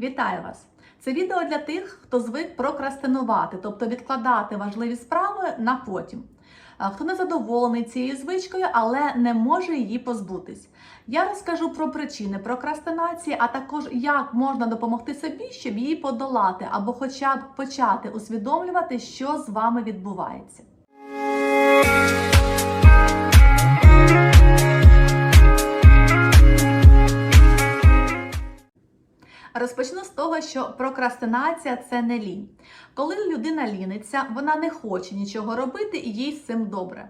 Вітаю вас! Це відео для тих, хто звик прокрастинувати, тобто відкладати важливі справи на потім. Хто не задоволений цією звичкою, але не може її позбутись. Я розкажу про причини прокрастинації, а також як можна допомогти собі, щоб її подолати, або хоча б почати усвідомлювати, що з вами відбувається. Розпочну з того, що прокрастинація це не лінь. Коли людина ліниться, вона не хоче нічого робити і їй з цим добре.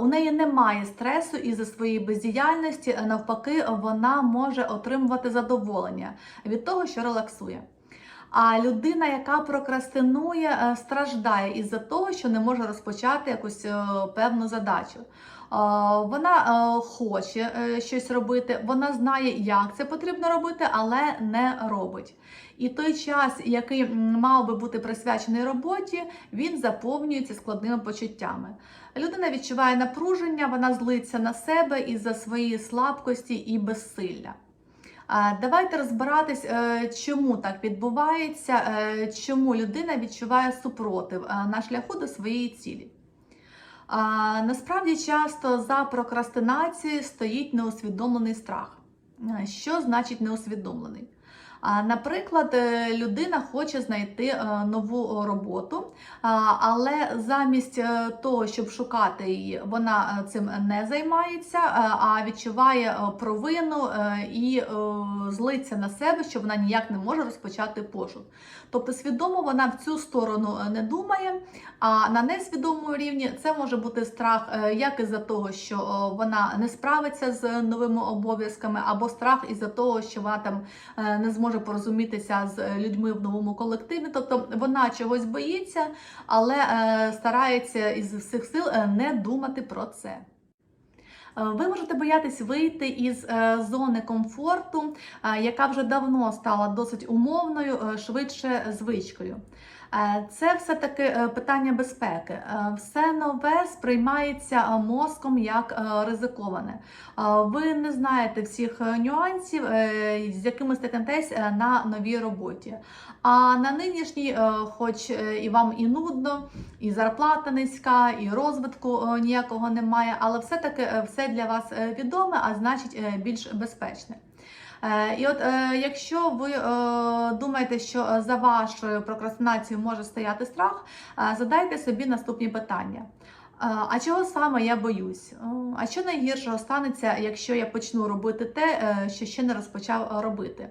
У неї немає стресу і за своєї бездіяльності, навпаки, вона може отримувати задоволення від того, що релаксує. А людина, яка прокрастинує, е, страждає із-за того, що не може розпочати якусь е, певну задачу. Е, Вона хоче щось робити, вона знає, як це потрібно робити, але не робить. І той час, який мав би бути присвячений роботі, він заповнюється складними почуттями. Людина відчуває напруження, вона злиться на себе із-за своєї слабкості і безсилля. Давайте розбиратись, е, чому так відбувається, е, чому людина відчуває супротив е, на шляху до своєї цілі. Насправді часто за прокрастинацією стоїть неусвідомлений страх. Що значить неусвідомлений? Наприклад, е, людина хоче знайти е, нову роботу, але замість е, того, щоб шукати її, вона е, цим не займається, е, а відчуває е, провину е, і е, злиться на себе, що вона ніяк не може розпочати пошук. Тобто свідомо вона в цю сторону е, не думає, а на несвідомому рівні це може бути страх е, як із-за того, що е, вона не справиться з новими обов'язками, або страх із-за того, що вона там е, не зможе порозумітися з людьми в новому колективі. Тобто вона чогось боїться, але е, старається із всіх сил е, не думати про це. Е, Ви можете боятись вийти із е, зони комфорту, е, яка вже давно стала досить умовною, е, швидше звичкою. Е, Це все-таки е, питання безпеки. Е, Все нове сприймається мозком як ризиковане. Ви не знаєте всіх нюансів, з якими стикнетесь на новій роботі. А на нинішній, хоч і вам і нудно, і зарплата низька, і розвитку ніякого немає, але все-таки все для вас відоме, а значить більш безпечне. Е, І от е, якщо ви е, думаєте, що за вашою прокрастинацією може стояти страх, задайте собі наступні питання. А чого саме я боюсь? А що найгіршого станеться, якщо я почну робити те, що ще не розпочав робити?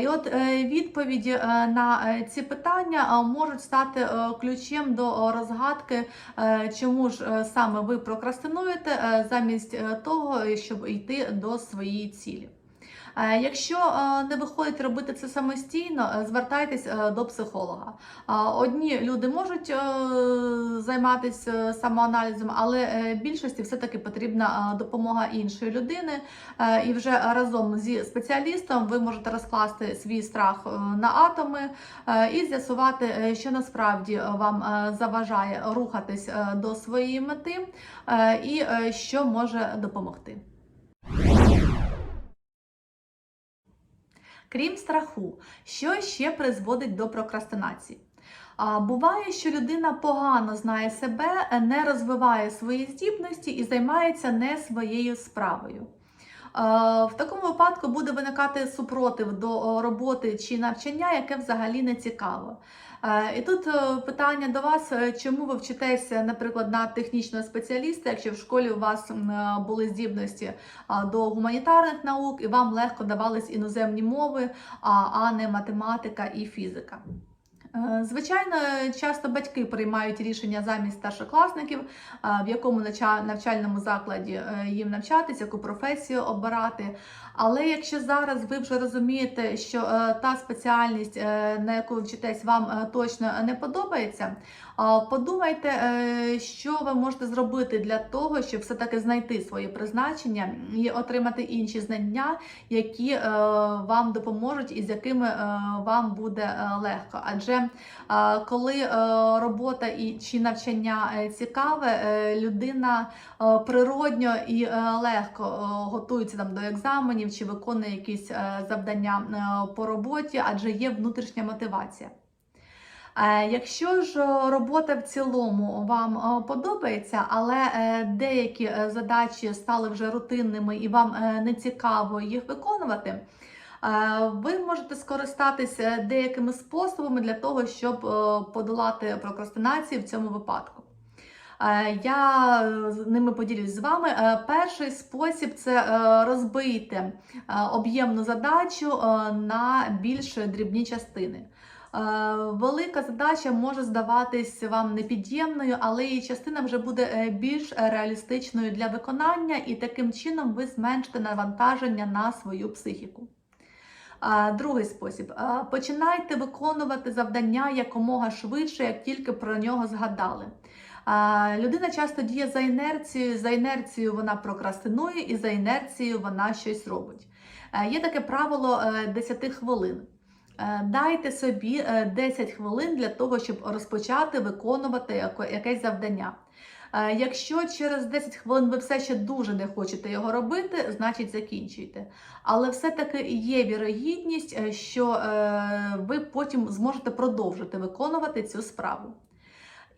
І от відповіді на ці питання можуть стати ключем до розгадки, чому ж саме ви прокрастинуєте замість того, щоб йти до своєї цілі. Е, Якщо е, не виходить робити це самостійно, е, звертайтесь до психолога. Одні люди можуть займатися самоаналізом, але більшості все-таки потрібна допомога іншої людини. І вже разом зі спеціалістом ви можете розкласти свій страх на атоми і з'ясувати, що насправді вам заважає рухатись до своєї мети і що може допомогти. Крім страху, що ще призводить до прокрастинації? А, Буває, що людина погано знає себе, не розвиває свої здібності і займається не своєю справою. В такому випадку буде виникати супротив до роботи чи навчання, яке взагалі не цікаво. Е, І тут е, питання до вас, е, чому ви вчитеся, наприклад, на технічного спеціаліста, якщо в школі у вас були здібності до гуманітарних наук і вам легко давались іноземні мови, а не математика і фізика. Е, Звичайно, часто батьки приймають рішення замість старшокласників, е, в якому навчальному закладі е, їм навчатися, яку професію обирати. Але якщо зараз ви вже розумієте, що та спеціальність, на яку вчитесь, вам точно не подобається, подумайте, е, що ви можете зробити для того, щоб все-таки знайти своє призначення і отримати інші знання, які е, вам допоможуть і з якими е, вам буде легко. Адже коли робота і чи навчання цікаве, людина природньо і легко готується там до екзаменів чи виконує якісь завдання по роботі, адже є внутрішня мотивація. Е, Якщо ж е, робота в цілому вам е, подобається, але деякі задачі стали вже рутинними і вам не цікаво їх виконувати, ви можете скористатися деякими способами для того, щоб подолати прокрастинацію в цьому випадку. Я ними поділюсь з вами. Перший спосіб це розбити об'ємну задачу на більш дрібні частини. Е, Велика задача може здаватись вам непід'ємною, але її частина вже буде е, більш реалістичною для виконання, і таким чином ви зменшите навантаження на свою психіку. Другий спосіб. Починайте виконувати завдання якомога швидше, як тільки про нього згадали. Людина часто діє за інерцією, за інерцією вона прокрастинує, і за інерцією вона щось робить. Е, Є таке правило е, 10 хвилин. Е, Дайте собі е, 10 хвилин для того, щоб розпочати виконувати якесь завдання. Е, Якщо через 10 хвилин ви все ще дуже не хочете його робити, значить закінчуйте. Але все-таки є вірогідність, е, що е, ви потім зможете продовжити виконувати цю справу.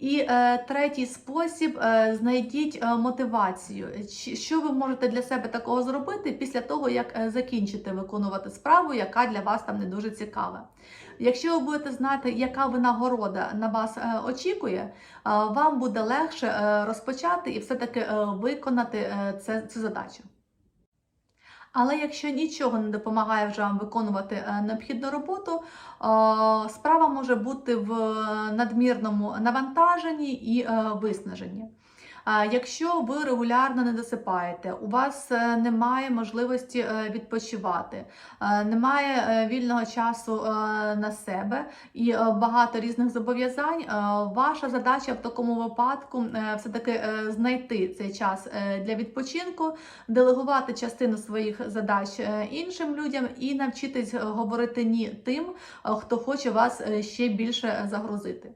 І е, третій спосіб е, знайдіть е, мотивацію. Що ви можете для себе такого зробити після того, як е, закінчите виконувати справу, яка для вас там не дуже цікава. Якщо ви будете знати, яка винагорода на вас е, очікує, е, вам буде легше е, розпочати і все-таки е, виконати е, це, цю задачу. Але якщо нічого не допомагає вже вам виконувати е, необхідну роботу, е, справа може бути в надмірному навантаженні і е, виснаженні. Якщо ви регулярно не досипаєте, у вас е, немає можливості е, відпочивати, е, немає вільного часу на себе і багато різних зобов'язань, ваша задача в такому випадку все-таки знайти цей час для відпочинку, делегувати частину своїх задач іншим людям і навчитись говорити ні тим, хто хоче вас ще більше загрузити.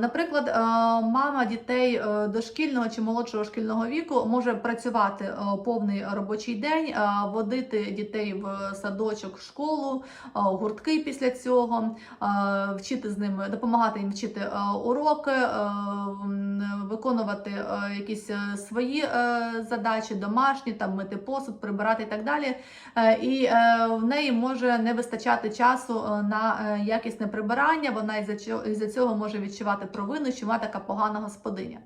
Наприклад, е, мама дітей е, дошкільного чи молодшого шкільного віку може працювати е, повний робочий день, водити дітей в садочок, школу, гуртки після цього, вчити з ними, допомагати їм вчити уроки, виконувати якісь свої задачі, домашні, там мити посуд, прибирати і так далі. І в неї може не вистачати часу на якісне прибирання. Вона цього, із-за цього може відчувати провину, що вона така погана господиня.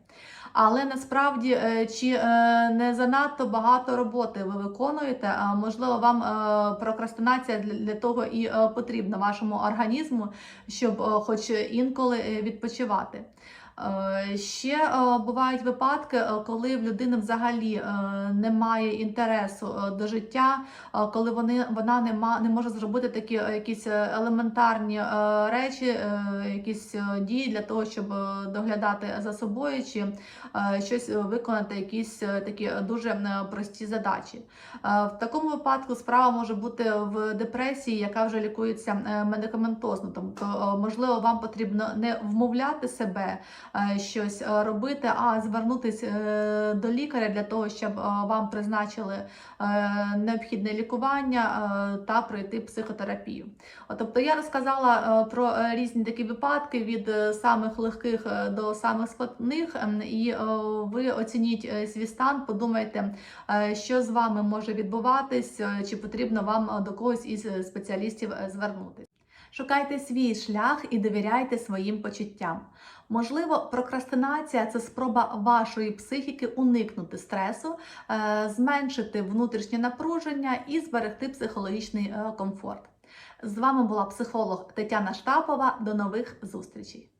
Але насправді е, чи е, не занадто багато роботи ви виконуєте, а можливо, вам е, прокрастинація для, того і потрібна вашому організму, щоб хоч інколи відпочивати. Е, Ще е, бувають випадки, е, коли в людини взагалі немає інтересу до життя, коли вони, вона не, ма, не може зробити такі якісь елементарні речі, якісь дії для того, щоб доглядати за собою чи щось виконати, якісь такі дуже прості задачі. В такому випадку справа може бути в депресії, яка вже лікується медикаментозно. Тобто, можливо, вам потрібно не вмовляти себе щось е, робити, а звернутися е, до лікаря для того, щоб е, вам призначили е, необхідне лікування е, та пройти психотерапію. Тобто я розказала е, про е, різні такі випадки від е, самих легких е, до самих складних, ем, і е, ви оцініть е, свій стан, подумайте, е, що з вами може відбуватись, е, чи потрібно вам е, до когось із е, спеціалістів е, звернутися. Шукайте свій шлях і довіряйте своїм почуттям. Можливо, прокрастинація це спроба вашої психіки уникнути стресу, е, зменшити внутрішнє напруження і зберегти психологічний е, комфорт. З вами була психолог Тетяна Штапова. До нових зустрічей!